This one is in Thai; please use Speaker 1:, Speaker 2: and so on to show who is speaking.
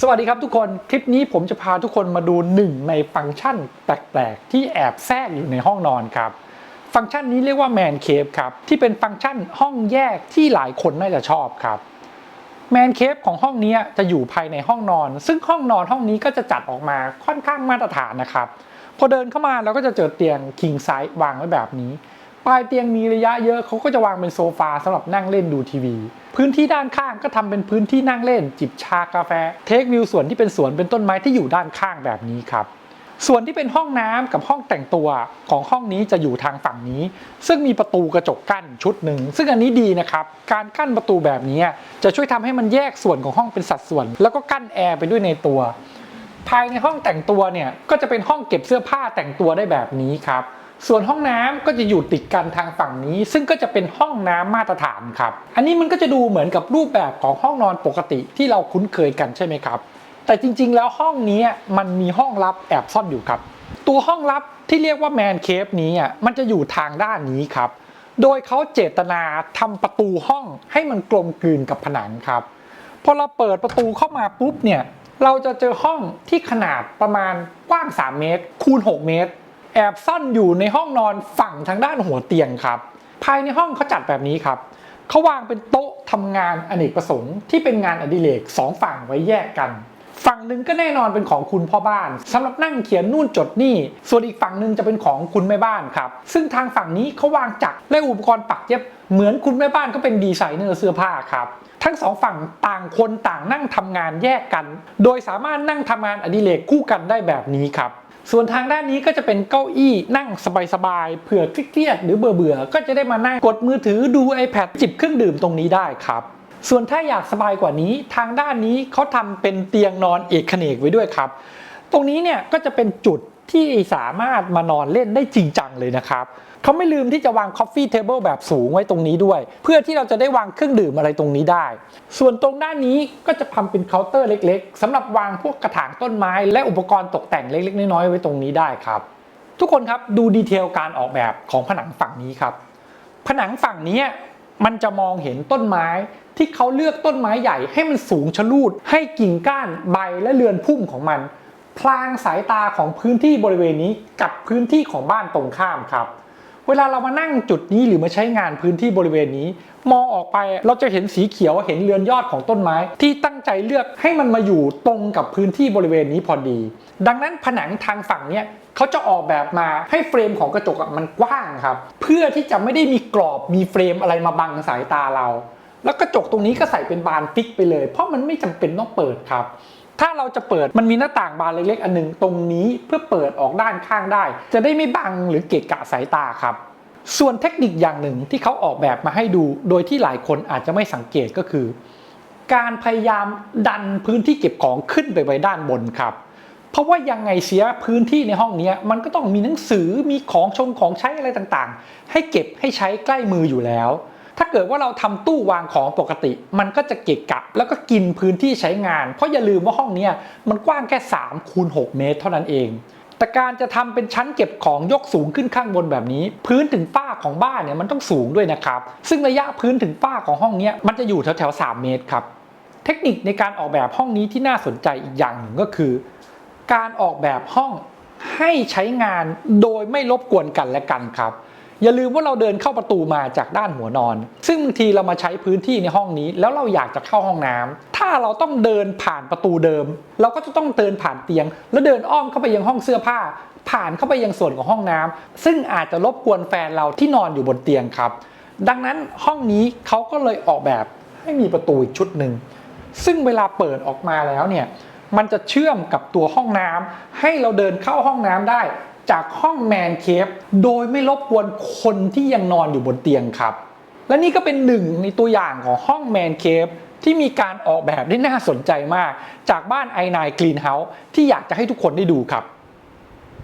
Speaker 1: สวัสดีครับทุกคน คลิปนี้ผมจะพาทุกคนมาดูหนึ่งในฟังก์ชันแปลกๆ ที่แอบแทรกอยู่ในห้องนอนครับ ฟังก์ชันนี้เรียกว่า Man Cave ครับ ที่เป็นฟังก์ชันห้องแยกที่หลายคนน่าจะชอบครับแมนเคฟของห้องนี้จะอยู่ภายในห้องนอน ซึ่งห้องนอนห้องนี้ก็จะจัดออกมาค่อนข้างมาตรฐานนะครับ พอเดินเข้ามาเราก็จะเจอเตียง king size วางไว้แบบนี้ ปลายเตียงมีระยะเยอะเขาก็จะวางเป็นโซฟาสำหรับนั่งเล่นดูทีวี พื้นที่ด้านข้างก็ทำเป็นพื้นที่นั่งเล่น จิบชากาแฟ เทควิวสวนที่เป็นสวนเป็นต้นไม้ที่อยู่ด้านข้างแบบนี้ครับส่วนที่เป็นห้องน้ำกับห้องแต่งตัวของห้องนี้จะอยู่ทางฝั่งนี้ ซึ่งมีประตูกระจกกั้นชุดหนึ่ง ซึ่งอันนี้ดีนะครับ การกั้นประตูแบบนี้จะช่วยทำให้มันแยกส่วนของห้องเป็นสัดส่วน แล้วก็กั้นแอร์ไปด้วยในตัว ภายในห้องแต่งตัวเนี่ยก็จะเป็นห้องเก็บเสื้อผ้าแต่งตัวได้แบบนี้ครับ ส่วนห้องน้ำก็จะอยู่ติดกันทางฝั่งนี้ ซึ่งก็จะเป็นห้องน้ำมาตรฐานครับ อันนี้มันก็จะดูเหมือนกับรูปแบบของห้องนอนปกติที่เราคุ้นเคยกันใช่ไหมครับ แต่จริงๆ แล้วห้องนี้มันมีห้องลับแอบซ่อนอยู่ครับ ตัวห้องลับที่เรียกว่าแมนเคฟนี้อะมันจะอยู่ทางด้านนี้ครับ โดยเขาเจตนาทำประตูห้องให้มันกลมกลืนกับผนังครับพอเราเปิดประตูเข้ามาปุ๊บเนี่ยเราจะเจอห้องที่ขนาดประมาณกว้าง 3 เมตร คูณ 6 เมตร แอบซ่อนอยู่ในห้องนอนฝั่งทางด้านหัวเตียงครับ ภายในห้องเขาจัดแบบนี้ครับเขาวางเป็นโต๊ะทำงานอเนกประสงค์ที่เป็นงานอดิเรกสองฝั่งไว้แยกกัน ฝั่งหนึ่งก็แน่นอนเป็นของคุณพ่อบ้านสำหรับนั่งเขียนนู่นจดนี่ ส่วนอีกฝั่งหนึ่งจะเป็นของคุณแม่บ้านครับ ซึ่งทางฝั่งนี้เขาวางจักรและอุปกรณ์ปักเย็บเหมือนคุณแม่บ้านก็เป็นดีไซเนอร์เสื้อผ้าครับทั้งสองฝั่งต่างคนต่างนั่งทำงานแยกกัน โดยสามารถนั่งทำงานอดิเรกคู่กันได้แบบนี้ครับ ส่วนทางด้านนี้ก็จะเป็นเก้าอี้นั่งสบายๆเผื่อเครียดหรือเบื่อๆก็จะได้มานั่งกดมือถือดู iPad จิบเครื่องดื่มตรงนี้ได้ครับส่วนถ้าอยากสบายกว่านี้ทางด้านนี้เขาทำเป็นเตียงนอนเอกเขนกไว้ด้วยครับ ตรงนี้เนี่ยก็จะเป็นจุดที่สามารถมานอนเล่นได้จริงจังเลยนะครับ เขาไม่ลืมที่จะวาง Coffee Table แบบสูงไว้ตรงนี้ด้วย เพื่อที่เราจะได้วางเครื่องดื่มอะไรตรงนี้ได้ ส่วนตรงด้านนี้ก็จะทำเป็นเคาน์เตอร์เล็กๆสำหรับวางพวกกระถางต้นไม้ และอุปกรณ์ตกแต่งเล็ก ๆ น้อยๆไว้ตรงนี้ได้ครับ ทุกคนครับดูดีเทลการออกแบบของผนังฝั่งนี้ครับ ผนังฝั่งนี้มันจะมองเห็นต้นไม้ที่เขาเลือกต้นไม้ใหญ่ให้มันสูงชะลูด ให้กิ่งก้านใบและเรือนพุ่มของมัน พลางสายตาของพื้นที่บริเวณนี้กับพื้นที่ของบ้านตรงข้ามครับ เวลาเรามานั่งจุดนี้หรือมาใช้งานพื้นที่บริเวณนี้ มองออกไปเราจะเห็นสีเขียวเห็นเรือนยอดของต้นไม้ ที่ตั้งใจเลือกให้มันมาอยู่ตรงกับพื้นที่บริเวณนี้พอดี ดังนั้นผนังทางฝั่งเนี้ยเขาจะออกแบบมาให้เฟรมของกระจกมันกว้างครับ เพื่อที่จะไม่ได้มีกรอบมีเฟรมอะไรมาบังสายตาเรา แล้วกระจกตรงนี้ก็ใส่เป็นบานฟิกไปเลย เพราะมันไม่จำเป็นต้องเปิดครับ ถ้าเราจะเปิดมันมีหน้าต่างบานเล็กๆ อันหนึงตรงนี้เพื่อเปิดออกด้านข้างได้ จะได้ไม่บังหรือเกะกะสายตาครับ ส่วนเทคนิคอย่างหนึ่งที่เขาออกแบบมาให้ดู โดยที่หลายคนอาจจะไม่สังเกตก็คือ การพยายามดันพื้นที่เก็บของขึ้นไปไว้ด้านบนครับเพราะว่ายังไงเสียพื้นที่ในห้องนี้มันก็ต้องมีหนังสือมีของชงของใช้อะไรต่างๆ ให้เก็บให้ใช้ใกล้มืออยู่แล้ว ถ้าเกิดว่าเราทำตู้วางของปกติ มันก็จะเกะกะ แล้วก็กินพื้นที่ใช้งาน เพราะอย่าลืมว่าห้องนี้มันกว้างแค่3คูณ6เมตร เท่านั้นเองแต่การจะทำเป็นชั้นเก็บของยกสูงขึ้นข้างบนแบบนี้ พื้นถึงฝ้าของบ้านเนี่ยมันต้องสูงด้วยนะครับ ซึ่งระยะพื้นถึงฝ้าของห้องนี้มันจะอยู่แถวๆ3เมตรครับเทคนิคในการออกแบบห้องนี้ที่น่าสนใจอีกอย่างหนึ่งก็คือ การออกแบบห้องให้ใช้งานโดยไม่รบกวนกันและกันครับ อย่าลืมว่าเราเดินเข้าประตูมาจากด้านหัวนอน ซึ่งบางทีเรามาใช้พื้นที่ในห้องนี้ แล้วเราอยากจะเข้าห้องน้ำถ้าเราต้องเดินผ่านประตูเดิม เราก็จะต้องเดินผ่านเตียง แล้วเดินอ้อมเข้าไปยังห้องเสื้อผ้า ผ่านเข้าไปยังส่วนของห้องน้ำซึ่งอาจจะรบกวนแฟนเราที่นอนอยู่บนเตียงครับ ดังนั้นห้องนี้เขาก็เลยออกแบบให้มีประตูอีกชุดหนึ่งซึ่งเวลาเปิดออกมาแล้วเนี่ยมันจะเชื่อมกับตัวห้องน้ำให้เราเดินเข้าห้องน้ำได้ จากห้องแมนเคฟโดยไม่รบกวนคนที่ยังนอนอยู่บนเตียงครับ และนี่ก็เป็นหนึ่งในตัวอย่างของห้องแมนเคฟที่มีการออกแบบได้น่าสนใจมาก จากบ้านไอไนกรีนเฮาส์ที่อยากจะให้ทุกคนได้ดูครับ